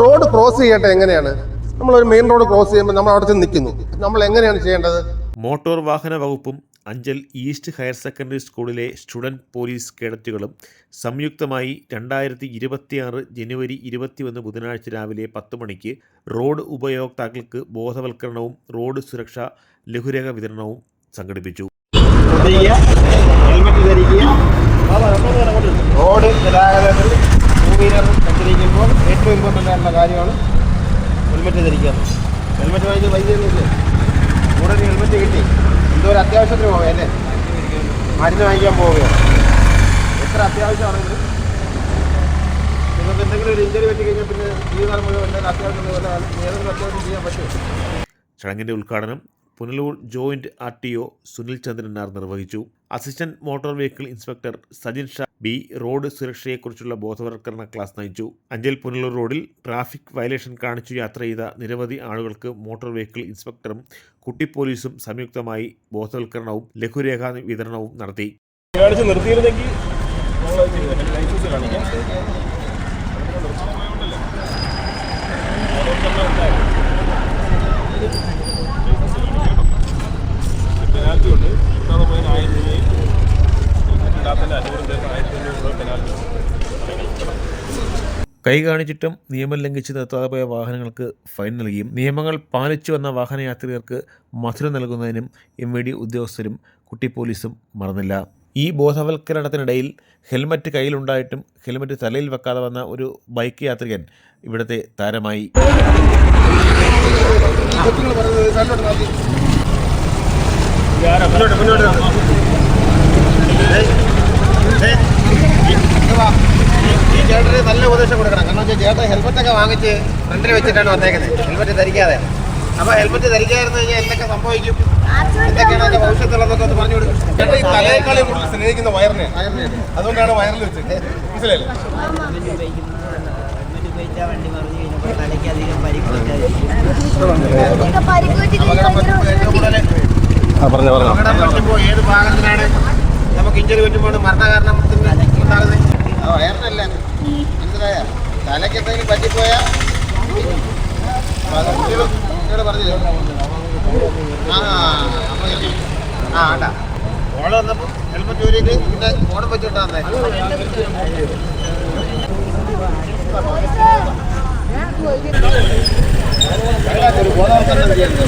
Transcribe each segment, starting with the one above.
Road cross ചെയ്യട്ടെ എങ്ങനെയാണ്? നമ്മൾ ഒരു മെയിൻ റോഡ് ക്രോസ് ചെയ്യുമ്പോൾ നമ്മൾ അവിടെ ചെന്ന് നിൽക്കുന്നു. നമ്മൾ എങ്ങനെയാണ് ചെയ്യേണ്ടത്? മോട്ടോർ വാഹന വകുപ്പും അഞ്ചൽ ഈസ്റ്റ് ഹയർ സെക്കൻഡറി സ്കൂളിലെ സ്റ്റുഡന്റ് പോലീസ് കേഡറ്റുകളും സംയുക്തമായി രണ്ടായിരത്തി ഇരുപത്തിയാറ് ജനുവരി ഇരുപത്തിയൊന്ന് ബുധനാഴ്ച രാവിലെ പത്ത് മണിക്ക് റോഡ് ഉപയോക്താക്കൾക്ക് ബോധവൽക്കരണവും റോഡ് സുരക്ഷാ ലഘുരേഖ വിതരണവും സംഘടിപ്പിച്ചു ശ്രദ്ധിക്കുക ഹെൽമെറ്റ് ധരിക്കുക റോഡ് ഗതാഗതത്തിൽ ടൂ വീലർ ഏറ്റവും ഇമ്പോർട്ടന്റ് കാര്യമാണ്. ഹെൽമെറ്റ് ധരിക്കുക ഹെൽമെറ്റ് വാങ്ങിച്ച് വൈദ്യുതി കൂടെ ഒരു ഹെൽമെറ്റ് കിട്ടി. എന്തോ ഒരു അത്യാവശ്യത്തിന് പോവുക അല്ലേ? മരുന്ന് വാങ്ങിക്കാൻ പോവുകയാണ്. എത്ര അത്യാവശ്യമാണെങ്കിലും നിങ്ങൾക്ക് എന്തെങ്കിലും ഒരു ഇഞ്ചറി പറ്റി കഴിഞ്ഞാൽ പിന്നെ ജീവിതകാലം മുഴുവൻ എന്തെങ്കിലും അത്യാവശ്യം ഏതെങ്കിലും അത്യാവശ്യം ചെയ്യാൻ പറ്റും ചടങ്ങിന്റെ ഉദ്ഘാടനം Punalur joint R T O Sunil ചന്ദ്രനാർ നിർവഹിച്ചു. Assistant motor vehicle inspector Sajin Sha B road സുരക്ഷയെക്കുറിച്ചുള്ള ബോധവൽക്കരണ ക്ലാസ് നയിച്ചു. അഞ്ചൽ പുനലൂർ റോഡിൽ ട്രാഫിക് വയലേഷൻ കാണിച്ചു യാത്ര ചെയ്ത നിരവധി ആളുകൾക്ക് മോട്ടോർ വെഹിക്കിൾ ഇൻസ്പെക്ടറും കുട്ടി പോലീസും സംയുക്തമായി ബോധവൽക്കരണവും ലഘുരേഖാ വിതരണവും നടത്തി. നിർത്തിയിരുന്നെങ്കിൽ ലൈസൻസ് കാണിക്കാം. കൈ കാണിച്ചിട്ടും നിയമം ലംഘിച്ച് നിർത്താതെ പോയ വാഹനങ്ങൾക്ക് ഫൈൻ നൽകിയും. നിയമങ്ങൾ പാലിച്ചു വന്ന വാഹനയാത്രികർക്ക് മധുര നൽകുന്നതിനും എം വി ഡി ഉദ്യോഗസ്ഥരും കുട്ടി പോലീസും മറന്നില്ല. ഈ ബോധവൽക്കരണത്തിനിടയിൽ ഹെൽമറ്റ് കയ്യിലുണ്ടായിട്ടും ഹെൽമറ്റ് തലയിൽ വെക്കാതെ വന്ന ഒരു ബൈക്ക് യാത്രികൻ ഇവിടുത്തെ താരമായി ഈ ചേട്ടന് നല്ല ഉപദേശം കൊടുക്കണം. കാരണം വെച്ചാൽ ചേട്ടൻ ഹെൽമെറ്റൊക്കെ വാങ്ങിച്ച് ഫ്രണ്ടിൽ വെച്ചിട്ടാണ് വന്നേക്കുന്നത്. ഹെൽമെറ്റ് ധരിക്കാതെ. അപ്പൊ ഹെൽമെറ്റ് ധരിക്കാതിരുന്നു കഴിഞ്ഞാൽ എന്തൊക്കെ സംഭവിക്കും? എന്തൊക്കെയാണ് ഭവിഷ്യത്തുള്ളതൊക്കെ ഒന്ന് പറഞ്ഞു കൊടുക്കും. ചേട്ടൻ ഈ തലയേക്കാളെ കൂടുതൽ സ്നേഹിക്കുന്ന വയറിനെ. അതുകൊണ്ടാണ് വയറിൽ വെച്ചത്. മനസ്സിലായില്ലേ? പറ്റുമ്പോൾ ഏത് ഭാഗത്തിനാണ്? നമുക്ക് ഇഞ്ചറി പറ്റുമ്പോൾ മരണ ഉണ്ടാകുന്നത് ആ വയറിനല്ല. മനസ്സിലായ? തലയ്ക്ക് എന്തെങ്കിലും പറ്റിപ്പോയാൽ കുട്ടികൾ പറഞ്ഞില്ലേ? ആ ആ ആണ്ടാ. ഓൾ വന്നപ്പോൾ ഹെൽമെറ്റ് ഊരിയിട്ട് പിന്നെ ഓണം വെച്ചിട്ടാ തന്നെ ഒരു ബോധവൽക്കരണം ചെയ്യുന്നത്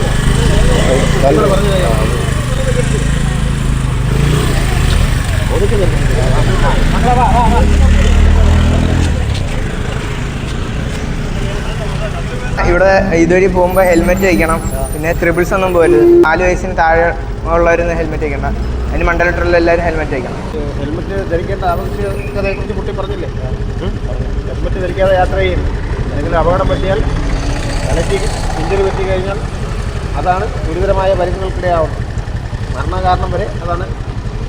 ഇവിടെ ഇതുവഴി പോകുമ്പോൾ ഹെൽമെറ്റ് വയ്ക്കണം പിന്നെ ത്രിബിൾസ് ഒന്നും പോകരുത് നാല് വയസ്സിന് താഴെ ഉള്ളവരൊന്നും ഹെൽമെറ്റ് വയ്ക്കണ്ട അതിന് മണ്ഡലത്തിലുള്ള എല്ലാവരും ഹെൽമെറ്റ് വയ്ക്കണം ഹെൽമെറ്റ് ധരിക്കേണ്ട ആവശ്യകതയെക്കുറിച്ച് കുട്ടി പറഞ്ഞില്ലേ? ഹെൽമെറ്റ് ധരിക്കാതെ യാത്ര ചെയ്യും എന്തെങ്കിലും അപകടം പറ്റിയാൽ തലയ്ക്ക് ഇഞ്ചറി പറ്റി കഴിഞ്ഞാൽ അതാണ് ഗുരുതരമായ പരിക്കുകൾക്കിടയാവുന്നത്. മരണകാരണം വരെ അതാണ്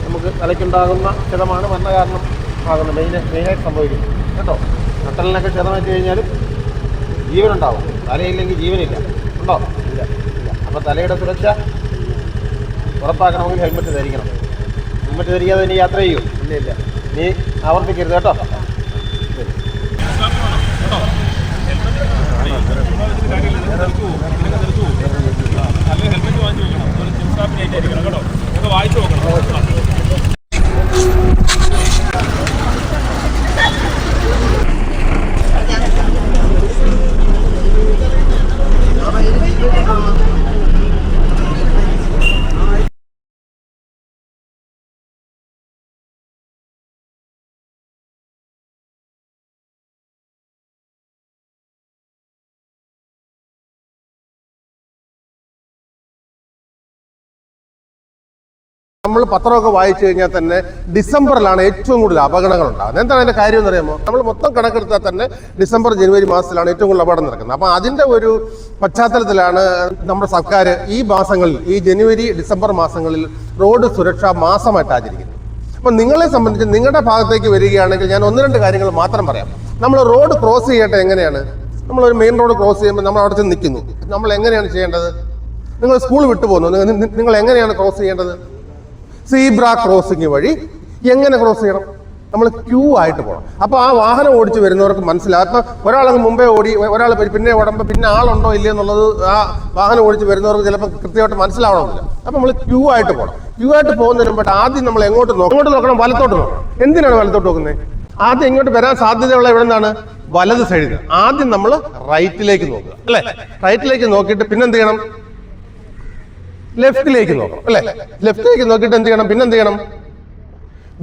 നമുക്ക് തലയ്ക്കുണ്ടാകുന്ന ക്ഷതമാണ് മരണകാരണം ആകുന്നത്. മെയിൻ മെയിനായിട്ട് സംഭവിക്കുന്നത്. കേട്ടോ? നട്ടലിനൊക്കെ ക്ഷതമേറ്റ് കഴിഞ്ഞാലും ജീവനുണ്ടാവും. തലയില്ലെങ്കിൽ ജീവനില്ല. ഉണ്ടോ? ഇല്ല. ഇല്ല. അപ്പോൾ തലയുടെ സുരക്ഷ ഉറപ്പാക്കണമെങ്കിൽ ഹെൽമെറ്റ് ധരിക്കണം. ഹെൽമെറ്റ് ധരിക്കാതെ ഇനി യാത്ര ചെയ്യൂ. ഇല്ല ഇല്ല. നീ ആവർത്തിക്കരുത് കേട്ടോ. ഹെൽമെറ്റ് വാങ്ങിച്ചു നമുക്ക് വായിച്ചു നോക്കണം. നമ്മൾ പത്രമൊക്കെ വായിച്ചു കഴിഞ്ഞാൽ തന്നെ ഡിസംബറിലാണ് ഏറ്റവും കൂടുതൽ അപകടങ്ങൾ ഉണ്ടാകുന്നത്. എന്താണ് അതിന്റെ കാര്യം എന്ന് അറിയാമോ നമ്മൾ മൊത്തം കണക്കെടുത്താൽ തന്നെ ഡിസംബർ ജനുവരി മാസത്തിലാണ് ഏറ്റവും കൂടുതൽ അപകടം നടക്കുന്നത്. അപ്പോൾ അതിന്റെ ഒരു പശ്ചാത്തലത്തിലാണ് നമ്മുടെ സർക്കാർ ഈ മാസങ്ങളിൽ ഈ ജനുവരി ഡിസംബർ മാസങ്ങളിൽ റോഡ് സുരക്ഷാ മാസമായിട്ട് ആചരിക്കുന്നത് അപ്പം നിങ്ങളെ സംബന്ധിച്ച് നിങ്ങളുടെ ഭാഗത്തേക്ക് വരികയാണെങ്കിൽ ഞാൻ ഒന്ന് രണ്ട് കാര്യങ്ങൾ മാത്രം പറയാം. നമ്മൾ റോഡ് ക്രോസ് ചെയ്യട്ടെ എങ്ങനെയാണ്? നമ്മൾ ഒരു മെയിൻ റോഡ് ക്രോസ് ചെയ്യുമ്പോൾ നമ്മൾ അവിടെ നിൽക്കുന്നു. നമ്മൾ എങ്ങനെയാണ് ചെയ്യേണ്ടത്? നിങ്ങൾ സ്കൂൾ വിട്ടു പോകുന്നു നിങ്ങൾ എങ്ങനെയാണ് ക്രോസ് ചെയ്യേണ്ടത്? സീബ്ര ക്രോസിംഗ് വഴി എങ്ങനെ ക്രോസ് ചെയ്യണം? നമ്മൾ ക്യൂ ആയിട്ട് പോകണം അപ്പോൾ ആ വാഹനം ഓടിച്ച് വരുന്നവർക്ക് മനസ്സിലാവും. അപ്പൊ ഒരാളങ്ങ് മുമ്പേ ഓടി ഒരാൾ പിന്നെ ഓടുമ്പോൾ പിന്നെ ആളുണ്ടോ ഇല്ലയോ എന്നുള്ളത് ആ വാഹനം ഓടിച്ച് വരുന്നവർക്ക് ചിലപ്പോൾ കൃത്യമായിട്ട് മനസ്സിലാവണമെന്നില്ല. അപ്പം നമ്മൾ ക്യൂ ആയിട്ട് പോകണം ക്യൂ ആയിട്ട് പോകുന്നതിന് മുമ്പ് ആദ്യം നമ്മൾ എങ്ങോട്ട് നോക്കണം? എങ്ങോട്ട് നോക്കണം? വലത്തോട്ട് നോക്കണം. എന്തിനാണ് വലത്തോട്ട് നോക്കുന്നത്? ആദ്യം ഇങ്ങോട്ട് വരാൻ സാധ്യതയുള്ള എവിടെ നിന്നാണ് വലത് സൈഡിൽ. ആദ്യം നമ്മൾ റൈറ്റിലേക്ക് നോക്കുക. അല്ലേ? റൈറ്റിലേക്ക് നോക്കിയിട്ട് പിന്നെന്ത് ചെയ്യണം? ലെഫ്റ്റിലേക്ക് നോക്കണം അല്ലെ? ലെഫ്റ്റിലേക്ക് നോക്കിയിട്ട് എന്ത് ചെയ്യണം? പിന്നെ എന്ത് ചെയ്യണം?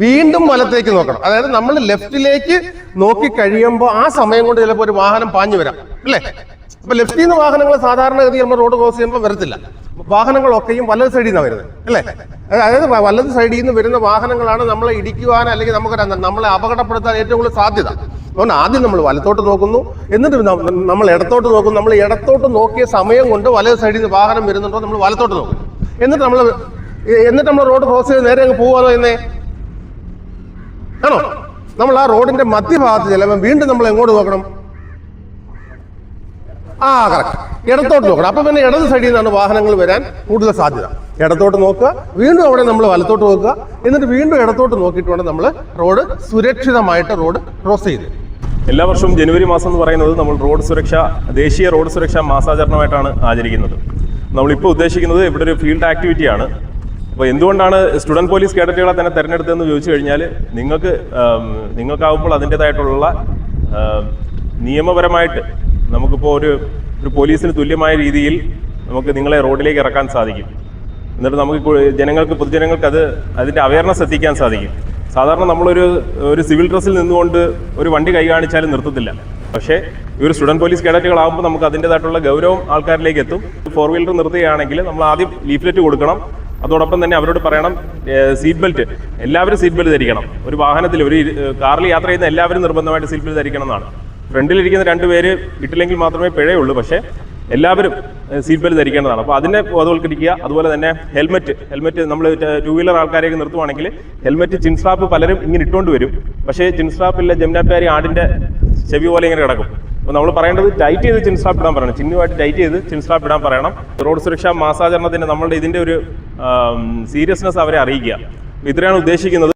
വീണ്ടും വലത്തേക്ക് നോക്കണം. അതായത് നമ്മൾ ലെഫ്റ്റിലേക്ക് നോക്കി കഴിയുമ്പോൾ ആ സമയം കൊണ്ട് ചിലപ്പോൾ ഒരു വാഹനം പാഞ്ഞു വരാം അല്ലേ? അപ്പൊ ലെഫ്റ്റിൽ നിന്ന് വാഹനങ്ങൾ സാധാരണഗതി നമ്മൾ റോഡ് ക്രോസ് ചെയ്യുമ്പോൾ വരത്തില്ല. വാഹനങ്ങളൊക്കെയും വലത് സൈഡിൽ നിന്നാണ് വരുന്നത് അല്ലേ? അതായത് വലത് സൈഡിൽ നിന്ന് വരുന്ന വാഹനങ്ങളാണ് നമ്മളെ ഇടിക്കുവാൻ അല്ലെങ്കിൽ നമുക്ക് നമ്മളെ അപകടപ്പെടുത്താൻ ഏറ്റവും കൂടുതൽ സാധ്യത. അതുകൊണ്ട് ആദ്യം നമ്മൾ വലത്തോട്ട് നോക്കുന്നു. എന്നിട്ട് നമ്മൾ ഇടത്തോട്ട് നോക്കുന്നു. നമ്മൾ ഇടത്തോട്ട് നോക്കിയ സമയം കൊണ്ട് വലത് സൈഡിൽ നിന്ന് വാഹനം വരുന്നുണ്ടോ നമ്മൾ വലത്തോട്ട് നോക്കും. എന്നിട്ട് നമ്മൾ എന്നിട്ട് നമ്മൾ റോഡ് ക്രോസ് ചെയ്ത് നേരെ അങ്ങ് പോവാണോ എന്നേ ആണോ? നമ്മൾ ആ റോഡിന്റെ മധ്യഭാഗത്ത് ചെല്ലുമ്പോൾ വീണ്ടും നമ്മൾ എങ്ങോട്ട് നോക്കണം? ആ കറക്റ്റ് ഇടത്തോട്ട് നോക്കണം. അപ്പൊ പിന്നെ ഇടത് സൈഡിൽ നിന്നാണ് വാഹനങ്ങൾ വരാൻ കൂടുതൽ സാധ്യത. ഇടത്തോട്ട് നോക്കുക വീണ്ടും അവിടെ നമ്മൾ വലത്തോട്ട് നോക്കുക. എന്നിട്ട് വീണ്ടും ഇടത്തോട്ട് നോക്കിയിട്ട് വേണം നമ്മൾ റോഡ് സുരക്ഷിതമായിട്ട് റോഡ് ക്രോസ് ചെയ്ത്. എല്ലാ വർഷവും ജനുവരി മാസം എന്ന് പറയുന്നത് നമ്മൾ റോഡ് സുരക്ഷ ദേശീയ റോഡ് സുരക്ഷാ മാസാചരണമായിട്ടാണ് ആചരിക്കുന്നത്. നമ്മളിപ്പോൾ ഉദ്ദേശിക്കുന്നത് ഇവിടെ ഒരു ഫീൽഡ് ആക്ടിവിറ്റിയാണ് അപ്പോൾ എന്തുകൊണ്ടാണ് സ്റ്റുഡന്റ് പോലീസ് കേഡറ്റുകളെ തന്നെ തിരഞ്ഞെടുത്തതെന്ന് ചോദിച്ചു കഴിഞ്ഞാൽ നിങ്ങൾക്ക് നിങ്ങൾക്കാവുമ്പോൾ അതിന്റെതായിട്ടുള്ള നിയമപരമായിട്ട് നമുക്കിപ്പോൾ ഒരു ഒരു പോലീസിന് തുല്യമായ രീതിയിൽ നമുക്ക് നിങ്ങളെ റോഡിലേക്ക് ഇറക്കാൻ സാധിക്കും. എന്നിട്ട് നമുക്ക് ജനങ്ങൾക്ക് പൊതുജനങ്ങൾക്ക് അത് അതിന്റെ അവയർനെസ് എത്തിക്കാൻ സാധിക്കും. സാധാരണ നമ്മളൊരു ഒരു സിവിൽ ഡ്രസ്സിൽ നിന്നുകൊണ്ട് ഒരു വണ്ടി കൈ കാണിച്ചാലും നിർത്തത്തില്ല. പക്ഷേ ഈ ഒരു സ്റ്റുഡന്റ് പോലീസ് കേഡറ്റുകളാകുമ്പോൾ നമുക്ക് അതിന്റെതായിട്ടുള്ള ഗൗരവം ആൾക്കാരിലേക്ക് എത്തും. ഫോർ വീലർ നിർത്തുകയാണെങ്കിൽ നമ്മൾ ആദ്യം ലീഫ്ലെറ്റ് കൊടുക്കണം. അതോടൊപ്പം തന്നെ അവരോട് പറയണം സീറ്റ് ബെൽറ്റ് എല്ലാവരും സീറ്റ് ബെൽറ്റ് ധരിക്കണം. ഒരു വാഹനത്തിൽ ഒരു കാറിൽ യാത്ര ചെയ്യുന്ന എല്ലാവരും നിർബന്ധമായിട്ട് സീറ്റ് ബെൽറ്റ് ധരിക്കണം എന്നാണ് ഫ്രണ്ടിലിരിക്കുന്ന രണ്ട് പേര് ഇട്ടില്ലെങ്കിൽ മാത്രമേ പിഴയുള്ളൂ പക്ഷേ എല്ലാവരും സീറ്റ് ബെൽറ്റ് ധരിക്കേണ്ടതാണ്. അപ്പോൾ അതിനെ ബോധവൽക്കരിക്കുക അതുപോലെ തന്നെ ഹെൽമെറ്റ് ഹെൽമെറ്റ് നമ്മൾ ടൂ വീലർ ആൾക്കാരെയൊക്കെ നിർത്തുവാണെങ്കിൽ ഹെൽമെറ്റ് ചിൻസ്ട്രാപ്പ് പലരും ഇങ്ങനെ ഇട്ടുകൊണ്ട് വരും. പക്ഷേ ചിൻസ്ട്രാപ്പിലെ ജംനാപ്പാരി ആടിന്റെ ചെവി പോലെ ഇങ്ങനെ കിടക്കും. അപ്പോൾ നമ്മൾ പറയേണ്ടത് ടൈറ്റ് ചെയ്ത് ചിൻസ്ട്രാപ്പ് ഇടാൻ പറയണം. ചിന്നുമായിട്ട് ടൈറ്റ് ചെയ്ത് ചിൻസ്ട്രാപ്പ് ഇടാൻ പറയണം. റോഡ് സുരക്ഷാ മാസാചരണത്തിന് നമ്മളുടെ ഇതിന്റെ ഒരു സീരിയസ്നെസ് അവരെ അറിയിക്കുക. ഇത്രയാണ് ഉദ്ദേശിക്കുന്നത്.